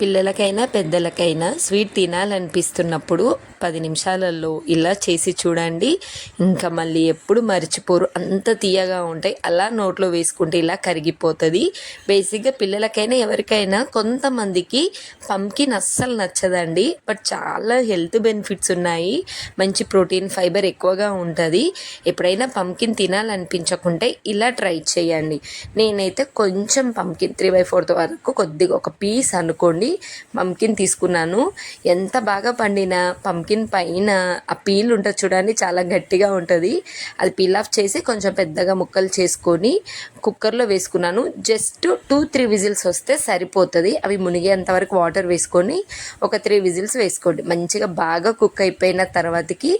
పిల్లలకైనా పెద్దలకైనా స్వీట్ తినాలనిపిస్తున్నప్పుడు పది నిమిషాలలో ఇలా చేసి చూడండి. ఇంకా మళ్ళీ ఎప్పుడు మర్చిపోరు. అంత తీయగా ఉంటాయి. అలా నోట్లో వేసుకుంటే ఇలా కరిగిపోతుంది. బేసిక్గా పిల్లలకైనా ఎవరికైనా కొంతమందికి పంకిన్ అస్సలు నచ్చదండి. బట్ చాలా హెల్త్ బెనిఫిట్స్ ఉన్నాయి. మంచి ప్రోటీన్ ఫైబర్ ఎక్కువగా ఉంటుంది. ఎప్పుడైనా పంకిన్ తినాలనిపించకుంటే ఇలా ట్రై చేయండి. నేనైతే కొంచెం పంకిన్ త్రీ బై ఫోర్త్ వరకు కొద్దిగా ఒక పీస్ అనుకోండి. పంకిన్ తీసుకున్నాను. ఎంత బాగా పండిన పంకిన్ పైన ఆ పీల్ ఉంటుంది చూడండి చాలా గట్టిగా ఉంటుంది. అది పీల్ ఆఫ్ చేసి కొంచెం పెద్దగా ముక్కలు చేసుకొని కుక్కర్లో వేసుకున్నాను. జస్ట్ టూ త్రీ విజిల్స్ వస్తే సరిపోతుంది. అవి మునిగేంత వరకు వాటర్ వేసుకొని ఒక త్రీ విజిల్స్ వేసుకోండి. మంచిగా బాగా కుక్ అయిపోయిన తర్వాతకి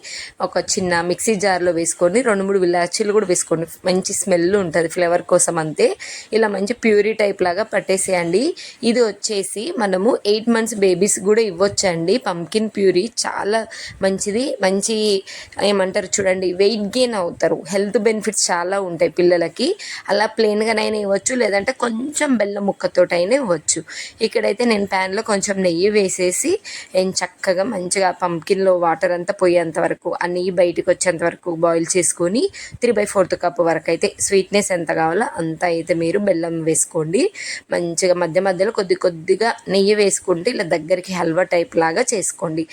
ఒక చిన్న మిక్సీ జార్లో వేసుకొని రెండు మూడు విలాచీలు కూడా వేసుకోండి. మంచి స్మెల్ ఉంటుంది ఫ్లేవర్ కోసం అంతే. ఇలా మంచి ప్యూరీ టైప్ లాగా పట్టేసేయండి. ఇది వచ్చేసి మనము ఎయిట్ మంత్స్ బేబీస్ కూడా ఇవ్వచ్చండి. పంకిన్ ప్యూరీ చాలా మంచిది. మంచి ఏమంటారు చూడండి వెయిట్ గెయిన్ అవుతారు. హెల్త్ బెనిఫిట్స్ చాలా ఉంటాయి పిల్లలకి. అలా ప్లెయిన్గానైనా ఇవ్వచ్చు లేదంటే కొంచెం బెల్లం ముక్కతోటైనా ఇవ్వచ్చు. ఇక్కడైతే నేను ప్యాన్లో కొంచెం నెయ్యి వేసేసి నేను చక్కగా మంచిగా పంకిన్లో వాటర్ అంతా పోయేంత వరకు ఆ నెయ్యి బయటకు వచ్చేంత వరకు బాయిల్ చేసుకొని త్రీ బై ఫోర్త్ కప్ వరకు అయితే స్వీట్నెస్ ఎంత కావాలో అంత అయితే మీరు బెల్లం వేసుకోండి. మంచిగా మధ్య మధ్యలో కొద్ది కొద్దిగా నెయ్యి వేసుకుంటే ఇలా దగ్గరికి హల్వా టైప్ లాగా చేసుకోండి.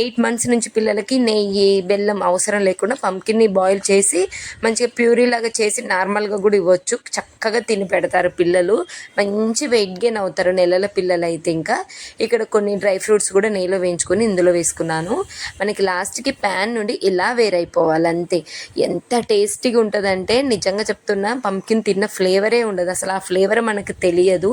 ఎయిట్ మంత్స్ నుంచి పిల్లలకి నెయ్యి బెల్లం అవసరం లేకుండా పంకిన్ని బాయిల్ చేసి మంచిగా ప్యూరీ లాగా చేసి నార్మల్గా కూడా ఇవ్వచ్చు చక్కగా తిని పెడతారు పిల్లలు. మంచి వెయిట్ గెయిన్ అవుతారు నెలల పిల్లలు అయితే ఇంకా. ఇక్కడ కొన్ని డ్రై ఫ్రూట్స్ కూడా నెయ్యిలో వేయించుకొని ఇందులో వేసుకున్నాను. మనకి లాస్ట్కి ప్యాన్ నుండి ఇలా వేరైపోవాలి అంతే. ఎంత టేస్టీగా ఉంటుందంటే నిజంగా చెప్తున్నా పంకిన్ తిన్న ఫ్లేవరే ఉండదు. అసలు ఆ ఫ్లేవర్ మనకు తెలియదు.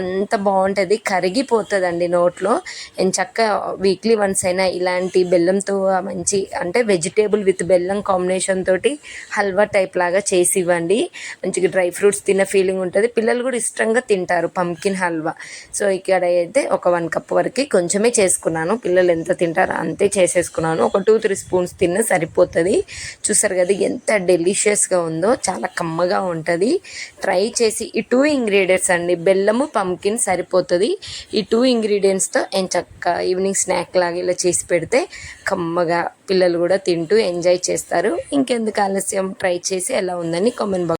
అంత బాగుంటుంది. కరిగిపోతుందండి నోట్లో. నేను చక్క వీక్లీ వన్స్ అయినా ఇలాంటి బెల్లంతో మంచి అంటే వెజిటేబుల్ విత్ బెల్లం కాంబినేషన్ తోటి హల్వా టైప్ లాగా చేసి ఇవ్వండి. మంచిగా డ్రై ఫ్రూట్స్ తిన్న ఫీలింగ్ ఉంటుంది. పిల్లలు కూడా ఇష్టంగా తింటారు పంకిన్ హల్వా. సో ఇక్కడ అయితే ఒక వన్ కప్ వరకు కొంచెమే చేసుకున్నాను. పిల్లలు ఎంత తింటారో అంతే చేసేసుకున్నాను. ఒక టూ త్రీ స్పూన్స్ తిన్న సరిపోతుంది. చూసారు కదా ఎంత డెలిషియస్గా ఉందో చాలా కమ్మగా ఉంటుంది. ట్రై చేసి ఈ టూ ఇంగ్రీడియంట్స్ అండి బెల్లము పంకిన్ సరిపోతుంది. ఈ టూ ఇంగ్రీడియంట్స్తో నేను చక్క ఈవినింగ్ స్నాక్ లాగా ఇలా చేసి పెడితే కమ్మగా పిల్లలు కూడా తింటూ ఎంజాయ్ చేస్తారు. ఇంకెందుకు ఆలస్యం? ట్రై చేసి ఎలా ఉందని కామెంట్ బాక్స్